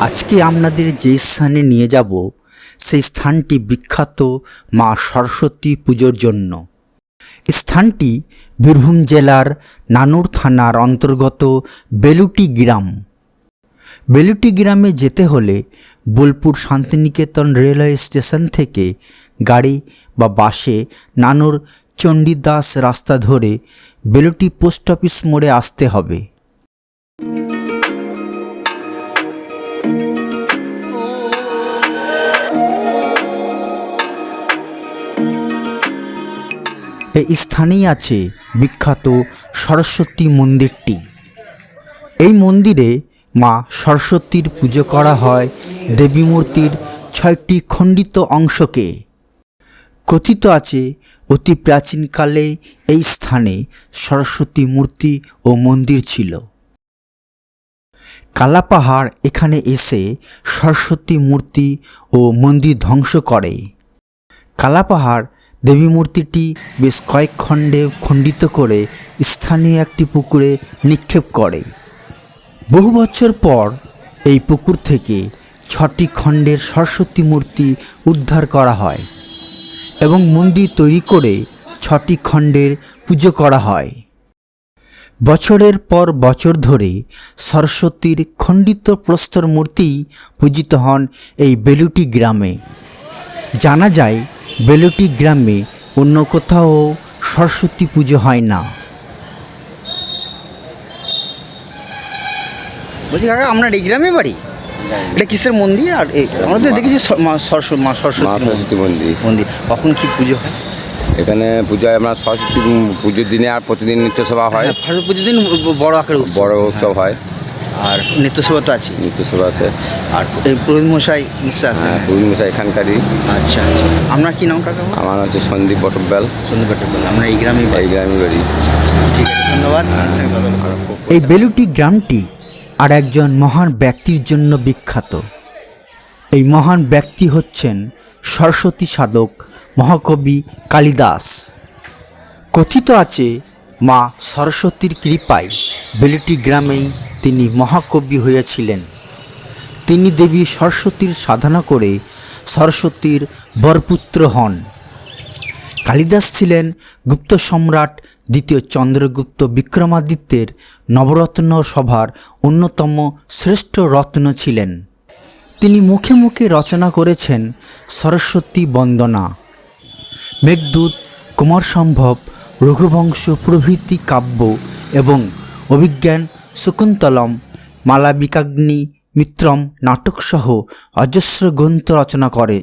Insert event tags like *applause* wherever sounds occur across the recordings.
আজকে আপনাদের যে স্থানে নিয়ে যাব, সেই স্থানটি বিখ্যাত মা সরস্বতী পুজোর জন্য। স্থানটি বীরভূম জেলার নানুর থানার অন্তর্গত বেলুটি গ্রাম। বেলুটি গ্রামে যেতে হলে বোলপুর শান্তিনিকেতন রেলওয়ে স্টেশন থেকে গাড়ি বা বাসে নানুর চণ্ডীদাস রাস্তা ধরে বেলুটি পোস্ট অফিস মোড়ে আসতে হবে। এই স্থানেই আছে বিখ্যাত সরস্বতী মন্দিরটি। এই মন্দিরে মা সরস্বতীর পুজো করা হয় দেবী মূর্তির ছয়টি খণ্ডিত অংশকে। কথিত আছে, অতি প্রাচীনকালে এই স্থানে সরস্বতী মূর্তি ও মন্দির ছিল। কালাপাহাড় এখানে এসে সরস্বতী মূর্তি ও মন্দির ধ্বংস করে। কালাপাহাড় দেবী মূর্তিটি বেশ কয়েক খণ্ডে খণ্ডিত করে স্থানীয় একটি পুকুরে নিক্ষেপ করে। বহু বছর পর এই পুকুর থেকে ছটি খণ্ডের সরস্বতী মূর্তি উদ্ধার করা হয় এবং মন্দির তৈরি করে ছটি খণ্ডের পুজো করা হয়। বছরের পর বছর ধরে সরস্বতীর খণ্ডিত প্রস্তর মূর্তি পূজিত হন এই বেলুটি গ্রামে। জানা যায় বেলুটি গ্রামে অন্য কোথাও সরস্বতী পুজো হয় না। বলছি কাকা আপনার এই গ্রামে বাড়ি? এটা কিসের মন্দির? আর এই- আমরা তো দেখেছি মা সরস্বতী মা সরস্বতী মন্দির। মন্দির। কখন কি পুজো হয়? এখানে পূজায় আমরা সরস্বতী পুজোর দিনে আর প্রতিদিন নিত্যসভা হয়। হ্যাঁ সরস্বতী পুজোর দিন বড় আকারে উৎসব। বড় উৎসব হয়। আর নিত্যসভা তো আছে নিত্যসভা আছে। আর এই পুরোহিত মশাই নিশ্চয় আছে হ্যাঁ পুরী মশাই এখানকারই। আচ্ছা আচ্ছা। আপনার কি নাম কাকা? আমার হচ্ছে সন্দীপ বটব্যাল। সন্ধ্যা বলে আমরা এই গ্রামেই বাড়ি। এই গ্রামে বাড়ি। ঠিক আছে ধন্যবাদ। লাগল। এই বেলুটি গ্রামটি আর একজন মহান ব্যক্তির জন্য বিখ্যাত। এই মহান ব্যক্তি হচ্ছেন সরস্বতী সাধক মহাকবি কালিদাস। কথিত আছে মা সরস্বতীর কৃপায় বেলুটি গ্রামেই তিনি মহাকবি হয়েছিলেন তিনি দেবী সরস্বতীর সাধনা করে সরস্বতীর বরপুত্র হন। কালিদাস ছিলেন গুপ্ত সম্রাট দ্বিতীয় চন্দ্রগুপ্ত বিক্রমাদিত্যের নবরত্ন সভার অন্যতম শ্রেষ্ঠ রত্ন ছিলেন। তিনি মুখে মুখে রচনা করেছেন সরস্বতী বন্দনা। মেঘদূত কুমার সম্ভব রঘুবংশ প্রভৃতি কাব্য এবং অভিজ্ঞান শকুন্তলম মালাবিকাগ্নি মিত্রম নাটকসহ অজস্র গ্রন্থ রচনা করে।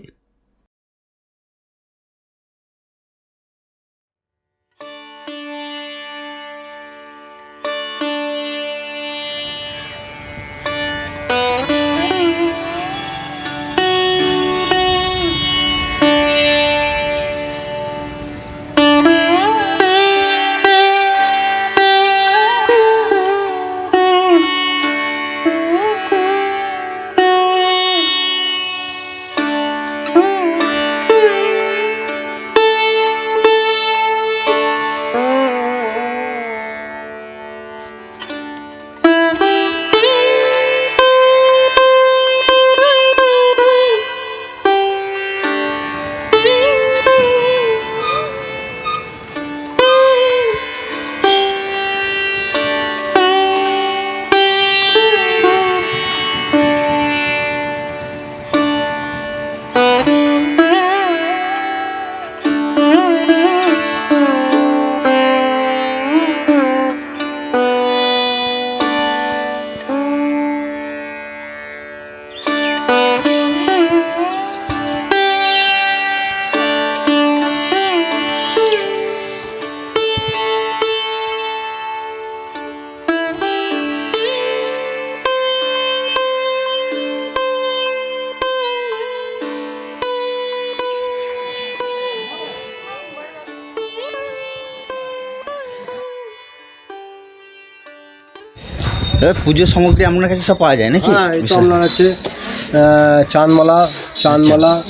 পুজোর সামগ্রী আপনার কাছে সব পাওয়া যায় নাকি? হ্যাঁ এই তো আপনার আছে আহ, চাঁদমালা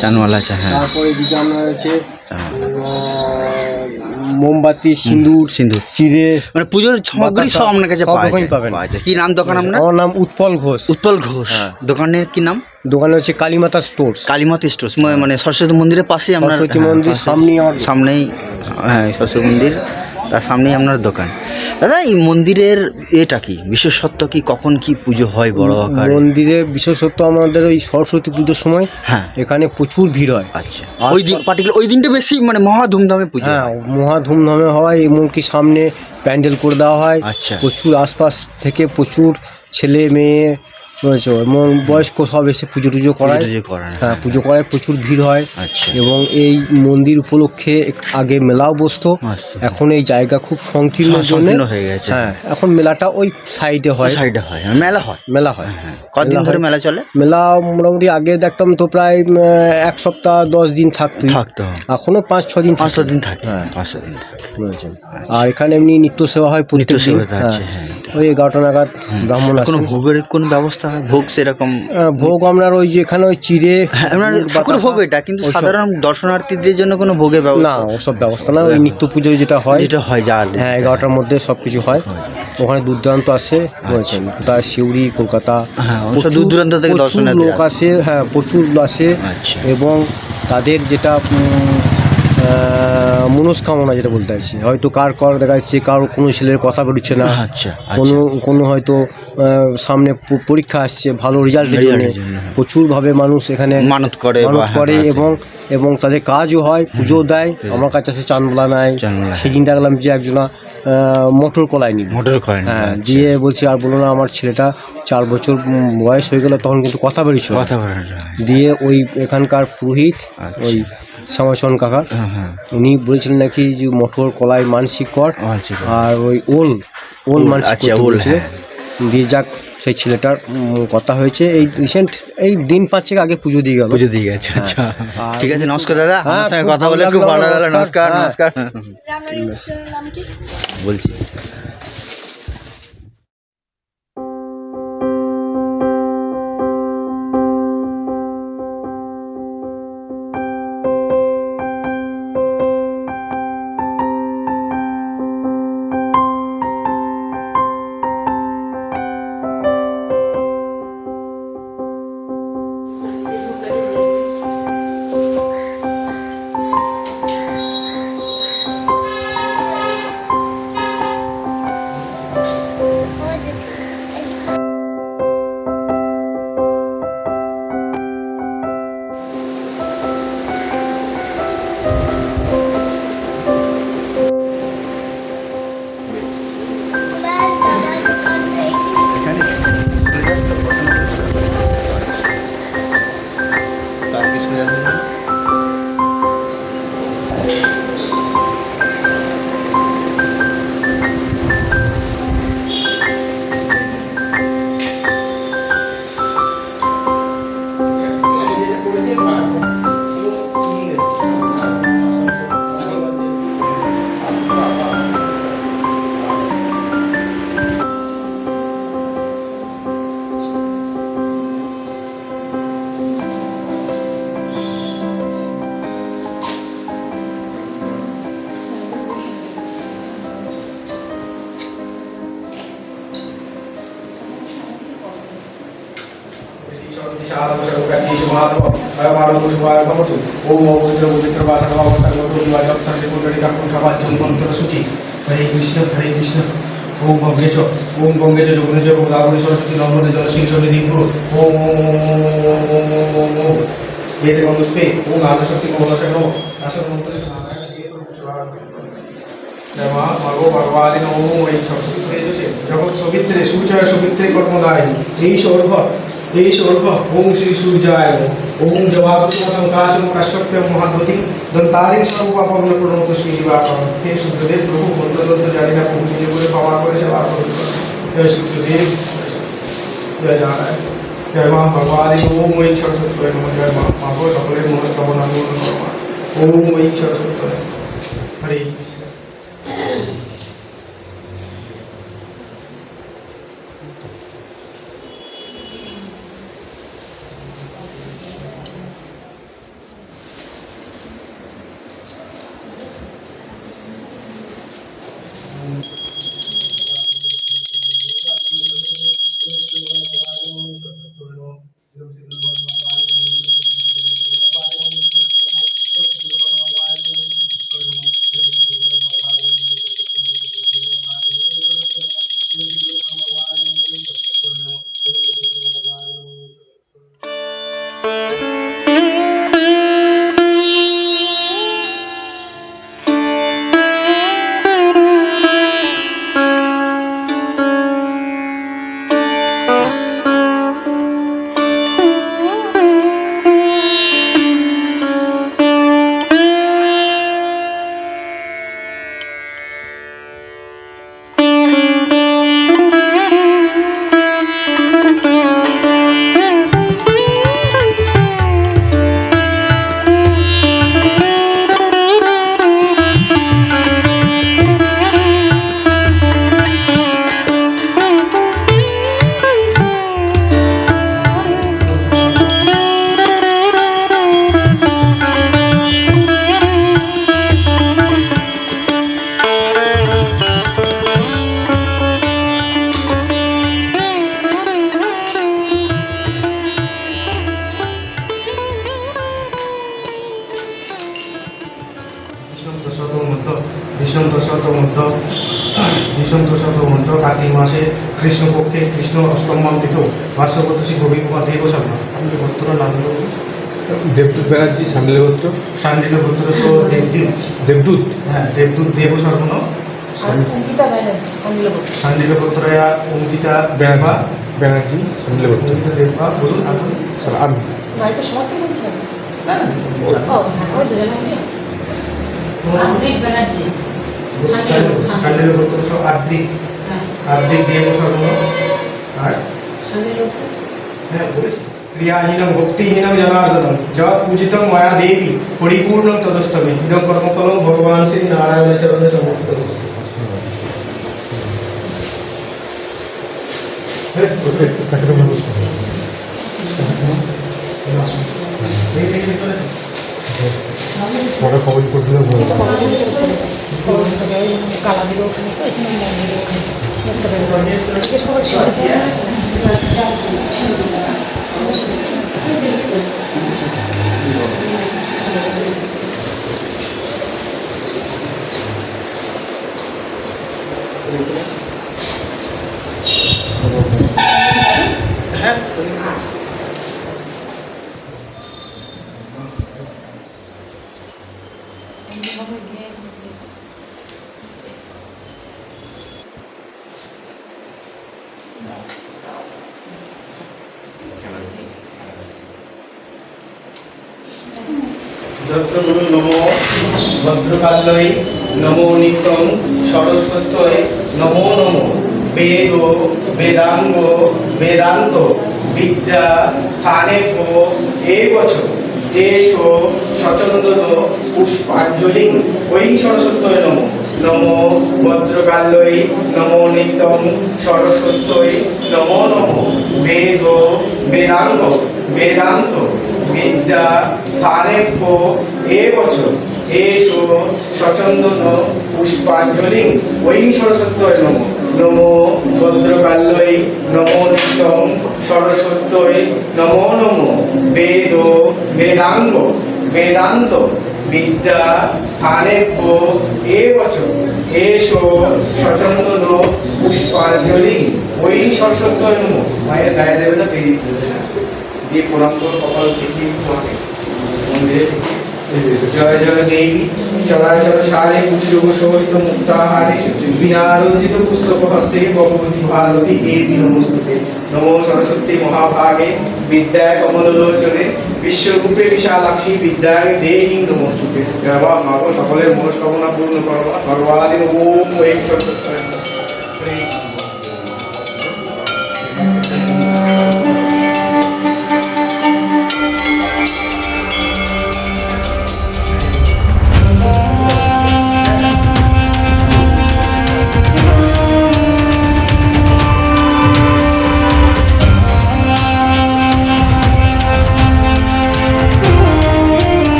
চাঁদমালা আছে হ্যাঁ। তারপরে এদিকে আপনার আছে মোমবাতি সিঁদুর সিঁদুর। চিড়ে মানে পুজোর সামগ্রী সব আপনার কাছে পাওয়া যায় পাবেন। কি নাম দোকান আপনার? আমার নাম উৎপল ঘোষ। উৎপল ঘোষ। হ্যাঁ। দোকানের কি নাম? দোকানে হচ্ছে কালীমাতা স্টোর্স। কালীমত স্টোর্স মানে সরস্বতী মন্দিরের পাশেই আপনার সরস্বতী হ্যাঁ, মন্দির পাশে- সামনেই সামনেই হ্যাঁ সরস্বতী মন্দির। তার সামনেই আপনার দোকান। দাদা এই মন্দিরের এটা কি? বিশেষত্ব কি? কখন কি পুজো হয় বড় আকারে? মন্দিরে বিশেষত্ব আমাদের ওই সরস্বতী পুজোর সময় হ্যাঁ। এখানে প্রচুর ভিড় হয়। আচ্ছা। ওই দিন পার্টিকুলার ওই দিনটা বেশি মানে মহা ধুমধামে পুজো হ্যাঁ। হয়। মহা ধুমধামে হয় এমনকি সামনে প্যান্ডেল করে দেওয়া হয়। আচ্ছা। প্রচুর আশপাশ থেকে প্রচুর ছেলে মেয়ে রয়েছে। এবং বয়স্ক সব এসে পুজো টুজো করায়। করায়। হ্যাঁ পুজো করায় প্রচুর ভিড় হয়। আচ্ছা। এবং এই মন্দির উপলক্ষে আগে মেলাও বসতো। আচ্ছা। এখন এই জায়গা খুব সংকীর্ণ জন্য হয়ে গেছে। হ্যাঁ এখন মেলাটা ওই সাইডে হয়। সাইডে হয়। মেলা হয়। মেলা হয়। হ্যাঁ কদিন ধরে মেলা চলে? মেলা মোটামুটি আগে দেখতাম তো প্রায় এক সপ্তাহ দশ দিন থাকতো থাকতো। এখনও পাঁচ ছ দিন পাঁচ ছ দিন থাকে। হ্যাঁ। পাঁচ দিন আর এখানে এমনি নিত্য সেবা হয় প্রত্যেক দিন। হ্যাঁ। হ্যাঁ। ওই এগারোটা নাগাদ ব্রাহ্মণ কোনো ভোগের কোনো ব্যবস্থা হয় ভোগ সেরকম ভোগ আপনার ওই যে এখানে ওই চিড়ে হ্যাঁ ঠাকুর ভোগ এটা কিন্তু সাধারণ দর্শনার্থীদের জন্য কোনো ভোগের না ব্যবস্থা ওসব ব্যবস্থা না ওই নিত্য পুজোয় যেটা হয়। যেটা হয় যা হ্যাঁ এগারোটার মধ্যে সব কিছু হয়। ওখানে দূর দূরান্ত আসে বুঝেছেন কোথায় সিউড়ি কলকাতা। হ্যাঁ, দূর দূরান্ত থেকে দর্শনার্থী লোক আসে। হ্যাঁ প্রচুর আসে আচ্ছা। এবং তাদের যেটা মনস্কামনা যেটা বলতে চাইছি। হয়তো কার কর দেখা যাচ্ছে কারও কোনো ছেলের কথা বেরোচ্ছে না। আচ্ছা কোনো কোনো হয়তো সামনে পরীক্ষা আসছে ভালো রেজাল্টের জন্য। হ্যাঁ। প্রচুরভাবে মানুষ এখানে মানত করে মানত হ্যাঁ, করে এবং এবং তাদের কাজও হয় পুজো দেয়। আমার কাছে আসে চানবলা নাই। সেদিন দেখলাম যে একজনা মটর কলাই নিল মোটর করেন হ্যাঁ দিয়ে বলছি আর বলো না আমার ছেলেটা চার বছর বয়স হয়ে গেল তখন কিন্তু কথা বেরিয়েছিল কথা দিয়ে ওই এখানকার পুরোহিত আচ্ছা। ওই শ্যামাচরণ কাকা। হ্যাঁ হ্যাঁ। উনি বলেছিলেন নাকি যে মটর কলাই মানসিক কর আর ওই ওল ওল মানসিক আচ্ছা, করতে ওল, বলেছিল। হ্যাঁ। দিয়ে যাক সেই ছেলেটার কথা হয়েছে। এই রিসেন্ট এই দিন পাঁচেক আগে পুজো দিয়ে গেল। পুজো দিয়ে গেছে আচ্ছা। ঠিক আছে নমস্কার দাদা। হ্যাঁ, আপনার সঙ্গে কথা বলে খুব ভালো লাগল। নমস্কার। নমস্কার। নমস্কার। বলছি। सर्वशुभागमतु ॐ ओमोद्रमुदित्रवासनवामस्तकुण्डलिकाकुण्ठवाच्यमन्त्रसूचि हरे कृष्ण हरे कृष्ण ओम भव्येच ओम गंगेच जगुनेच गोदावरी सरस्वती नर्मदे जलसिंचने रिपुर ओम ओम ओम वेद मंगस्पे ओम आदशक्ति मोदशनो असल मंत्र नमः भगो भगवादिन ओम वै सप्तसुत्रे जसे जगत सवित्रे सूचय सवित्रे कर्मदायिनी এই সৌরভ এই সৌরভ ওম শ্রী সূর্যায় নমঃ ওম জবাবুতম কাশম কাশ্যপ্য মহাদ্বতি দন্তারিং সর্বপাপগ্ন প্রণত শ্রীনিবাসম হে সূর্যদেব প্রভু মন্ত্রদন্ত জানি না প্রভু নিজে করে ক্ষমা করে সেবা করুন। জয় সূর্যদেব জয় নারায়ণ। জয় মা ভগবাদি ওম ওই সরস্বতী নম জয় মা। সকলের মনস্কামনা পূর্ণ করো মা ওম ওই সরস্বতী হরে দেবদূত ব্যানার্জি সান্ডিল গোত্র শান্তিল গোত্র সো দেবদূত। দেবদূত? হ্যাঁ দেবদূত দেব শর্মন অঙ্কিতা ব্যানার্জি বলছি অঙ্কিতা দেবা ব্যানার্জি ব্যানার্জি সান্ডিল গোত্র অঙ্কিতা দেবা বলুন আপনি স্যার আর বাড়িতে সবাইকে বলতে হবে না না ওই দুজন নাকি আদ্রিক ব্যানার্জি। শান্তিল সো আদ্রিক। হ্যাঁ। আদ্রিক দেব শর্মন আর? সঙ্গীল হ্যাঁ বলেছি। ক্রিয়াহীনম ভক্তিহীনম জনার্দনম। যৎ পূজিতম মায়া দেবী পরিপূর্ণম তদস্তমে। ইদম কর্মফলম ভগবান শ্রী নারায়ণ চরণে সমর্পিত। বস্তু পরে খবর করে কালা দিল ওখানে তো এখানে মন্দিরে ওখানে জিজ্ঞেস করেছি যত্র গুরু নমো ভদ্রকাল্যই নমো নিত্যং সরস্বত্যয়, নমো নমো। বেদ, বেদাঙ্গ, বেদান্ত, বিদ্যা স্থানেভ এবচ দেশ সচন্দন, পুষ্পাঞ্জলি। ওই সরস্বত্যয় নমো। নমো ভদ্রকাল্যই নমো নিত্যং সরস্বত্যয়, নমো নমো। বেদ, বেদাঙ্গ, বেদান্ত বিদ্যা স্থানেভ্য এ বছর। এসো সচন্দন পুষ্পাঞ্জলি। ওই সরস্বত্যয় নম। নমো ভদ্রকাল্যই নমো নিত্যং সরস্বত্যই নমো নমো। বেদ, বেদাঙ্গ, বেদান্ত। বিদ্যা স্থানেভ্য এ বছর। এসো সচন্দন পুষ্পাঞ্জলি। ওই সরস্বত্যয় নম। মায়ের গায়ে দেবে না, বেরিয়ে দিয়ে প্রণাম করে কপাল দেখিয়ে জয় জয় দেবী চরাচর সারে কুচযোগ সহিত মুক্তাহারে। বিনারঞ্জিত পুস্তক হস্তে ভগবতী ভারতী দেবী নমস্তুতে। নমো সরস্বতী মহাভাগে বিদ্যায় কমলোচনে। বিশ্বরূপে বিশালাক্ষী বিদ্যায় দেহী নমস্তুতে। বাবা সকলের মনস্কামনা পূর্ণ করবা। ভগবান ওম ওম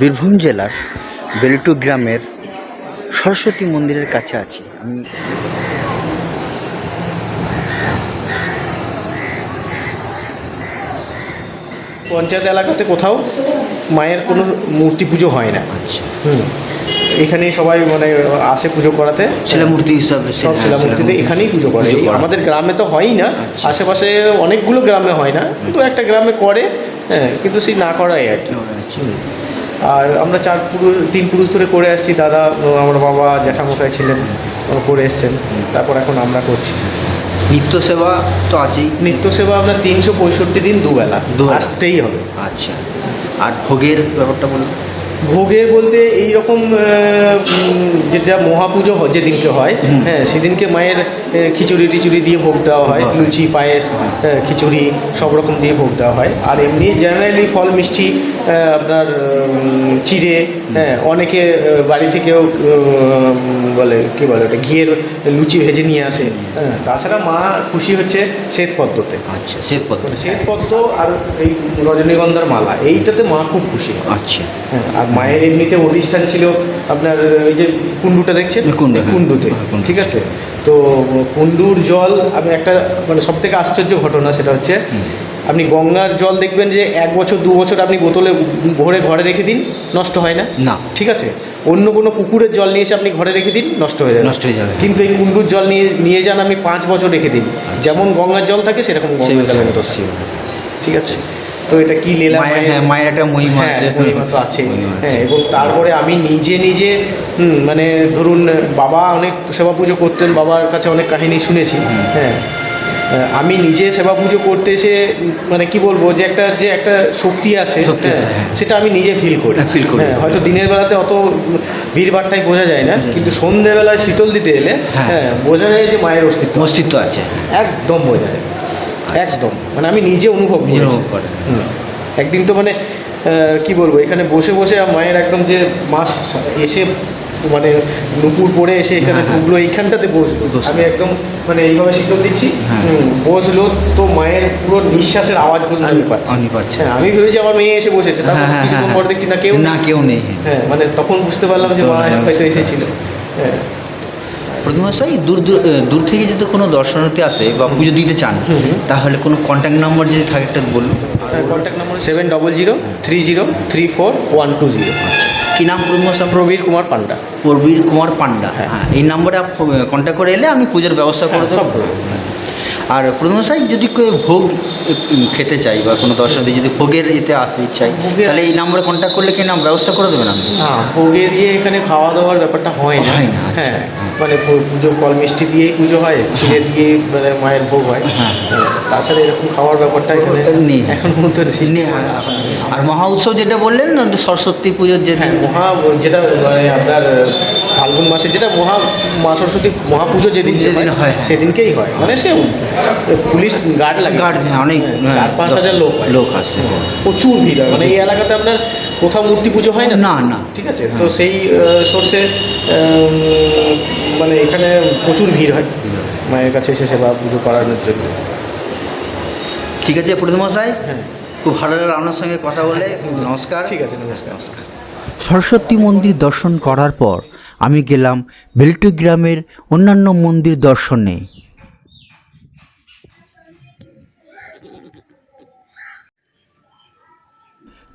বীরভূম জেলার বেলটু গ্রামের সরস্বতী মন্দিরের কাছে আছি। আমি পঞ্চায়েত এলাকাতে কোথাও মায়ের কোনো মূর্তি পুজো হয় না। আচ্ছা। এখানে সবাই মানে আসে পুজো করাতে। ছেলে মূর্তি হিসাবে সব শিলা মূর্তিতে এখানেই পুজো করে। আমাদের গ্রামে তো হয়ই না। আশেপাশে অনেকগুলো গ্রামে হয় না। কিন্তু একটা গ্রামে করে হ্যাঁ কিন্তু সেই না করাই আর কি। আর আমরা চার পুরুষ তিন পুরুষ ধরে করে আসছি। দাদা আমার বাবা জ্যাঠামশাই ছিলেন করে এসছেন। তারপর এখন আমরা করছি। নিত্য সেবা তো আছেই। নিত্য সেবা আপনার তিনশো পঁয়ষট্টি দিন দুবেলা। দুবেলা। আসতেই হবে। আচ্ছা। আর ভোগের ব্যাপারটা বলুন। ভোগের বলতে এই রকম যেটা মহাপুজো যেদিনকে হয় হ্যাঁ সেদিনকে মায়ের খিচুড়ি টিচুড়ি দিয়ে ভোগ দেওয়া হয় লুচি পায়েস খিচুড়ি সব রকম দিয়ে ভোগ দেওয়া হয়। আর এমনি জেনারেলি ফল মিষ্টি আপনার চিড়ে হ্যাঁ অনেকে বাড়ি থেকেও বলে কি বলে ওটা ঘিয়ের লুচি ভেজে নিয়ে আসে। হ্যাঁ তাছাড়া মা খুশি হচ্ছে শ্বেত পদ্মতে। আচ্ছা শ্বেত পদ্ম। মানে শ্বেত পদ্ম আর এই রজনীগন্ধার মালা এইটাতে মা খুব খুশি আচ্ছা। হ্যাঁ, আর মায়ের এমনিতে অধিষ্ঠান ছিল আপনার ওই যে কুণ্ডুটা দেখছেন? হ্যাঁ। কুণ্ডুতে হ্যাঁ, ঠিক আছে? তো কুণ্ডুর জল আমি একটা মানে সব থেকে আশ্চর্য ঘটনা সেটা হচ্ছে আপনি গঙ্গার জল দেখবেন যে এক বছর দু বছর আপনি বোতলে ভরে ঘরে রেখে দিন নষ্ট হয় না? না। ঠিক আছে? অন্য কোনো পুকুরের জল নিয়ে এসে আপনি ঘরে রেখে দিন নষ্ট হয়ে যাবে। নষ্ট হয়ে যাবে। কিন্তু এই কুণ্ডুর জল নিয়ে নিয়ে যান আপনি পাঁচ বছর রেখে দিন। যেমন গঙ্গার জল থাকে সেরকম গঙ্গার জলের মতো। ঠিক আছে? তো এটা কি লীলা হ্যাঁ মায়ের একটা মহিমা হ্যাঁ আছে। মহিমা তো আছে মহিমা হ্যাঁ এবং তারপরে আমি নিজে নিজে মানে ধরুন বাবা অনেক সেবা পুজো করতেন বাবার কাছে অনেক কাহিনী শুনেছি। হ্যাঁ আমি নিজে সেবা পুজো করতে এসে মানে কি বলব যে একটা যে একটা শক্তি আছে হ্যাঁ, আছে, হ্যাঁ। সেটা আমি নিজে ফিল করি। *laughs* ফিল করি। হ্যাঁ হয়তো দিনের বেলাতে অত ভিড়ভাড়টাই বোঝা যায় না কিন্তু সন্ধ্যেবেলায় শীতল দিতে এলে হ্যাঁ। হ্যাঁ বোঝা যায় যে মায়ের অস্তিত্ব। অস্তিত্ব আছে। একদম বোঝা যায়। একদম। মানে আমি নিজে অনুভব করেছি। একদিন তো মানে কি বলব এখানে বসে বসে মায়ের একদম যে মাস এসে মানে নুপুর পরে এসে এখানে হ্যাঁ, হ্যাঁ। ঢুকলো এইখানটাতে বসল। আমি একদম মানে এইভাবে শীতল দিচ্ছি হ্যাঁ। বসল তো মায়ের পুরো নিঃশ্বাসের আওয়াজ পর্যন্ত আমি পাচ্ছি। হ্যাঁ আমি ভেবেছি আমার মেয়ে এসে বসেছে। তারপর কিছুক্ষণ পর দেখছি না কেউ না কেউ নেই। হ্যাঁ মানে তখন বুঝতে পারলাম যে মা হয়তো এসেছিল। হ্যাঁ। প্রতিমাশাই দূর দূর দূর থেকে যদি কোনো দর্শনার্থী আসে বা পুজো দিতে চান তাহলে কোনো কন্ট্যাক্ট নাম্বার যদি থাকে একটা বলুন। Contact number seven double zero three zero three four one two zero কি নাম প্রতিমাশা প্রবীর কুমার পান্ডা। প্রবীর কুমার পান্ডা। হ্যাঁ। হ্যাঁ এই নাম্বারে কন্ট্যাক্ট করে এলে আমি পুজোর ব্যবস্থা করে হ্যাঁ, সব করে দেবো। আর প্রতিমাশাই যদি কেউ ভোগ খেতে চাই বা কোনো দর্শনার্থী যদি ভোগের এতে আসতে চাই তাহলে এই নাম্বারে কন্ট্যাক্ট করলে কি নাম ব্যবস্থা করে দেবেন আপনি না ভোগে দিয়ে এখানে খাওয়া দাওয়ার ব্যাপারটা হয় না হয় না, আচ্ছা। হ্যাঁ মানে পুজো ফল মিষ্টি দিয়েই পুজো হয় চিড়ে দিয়ে মানে মায়ের ভোগ হয় হ্যাঁ। তাছাড়া এরকম খাওয়ার ব্যাপারটা এখানে নেই। এখন পর্যন্ত হয় না। আর মহা উৎসব যেটা বললেন না, সরস্বতী পুজোর যে হ্যাঁ মহা যেটা মানে আপনার ফাল্গুন মাসে যেটা মহা মা সরস্বতী মহাপুজো যেদিন যেদিন হয়। সেদিনকেই হয়। মানে সে পুলিশ গার্ড লাগে। গার্ড অনেক হ্যাঁ, চার পাঁচ হাজার লোক হয়। লোক আসে প্রচুর ভিড় হয়। মানে এই এলাকাতে আপনার কোথাও মূর্তি পুজো হয় না না, না। ঠিক আছে? তো সেই সোর্সে মানে এখানে প্রচুর ভিড় হয়। মায়ের কাছে এসে সেবা পুজো করানোর জন্য। ঠিক আছে প্রতিমাশাই হ্যাঁ। খুব ভালো লাগল আপনার সঙ্গে কথা বলে। নমস্কার। ঠিক আছে নমস্কার। নমস্কার। সরস্বতী মন্দির দর্শন করার পর আমি গেলাম বেলটু গ্রামের অন্যান্য মন্দির দর্শনে।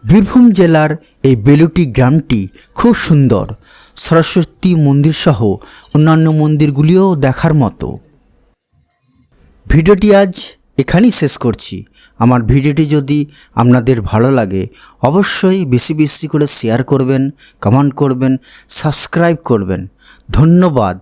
বীরভূম জেলার এই বেলুটি গ্রামটি খুব সুন্দর। সরস্বতী মন্দির সহ অন্যান্য মন্দিরগুলিও দেখার মতো। ভিডিওটি আজ এখানেই শেষ করছি। আমার ভিডিওটি যদি আপনাদের ভালো লাগে, অবশ্যই বেশি বেশি করে শেয়ার করবেন কমেন্ট করবেন সাবস্ক্রাইব করবেন। ধন্যবাদ।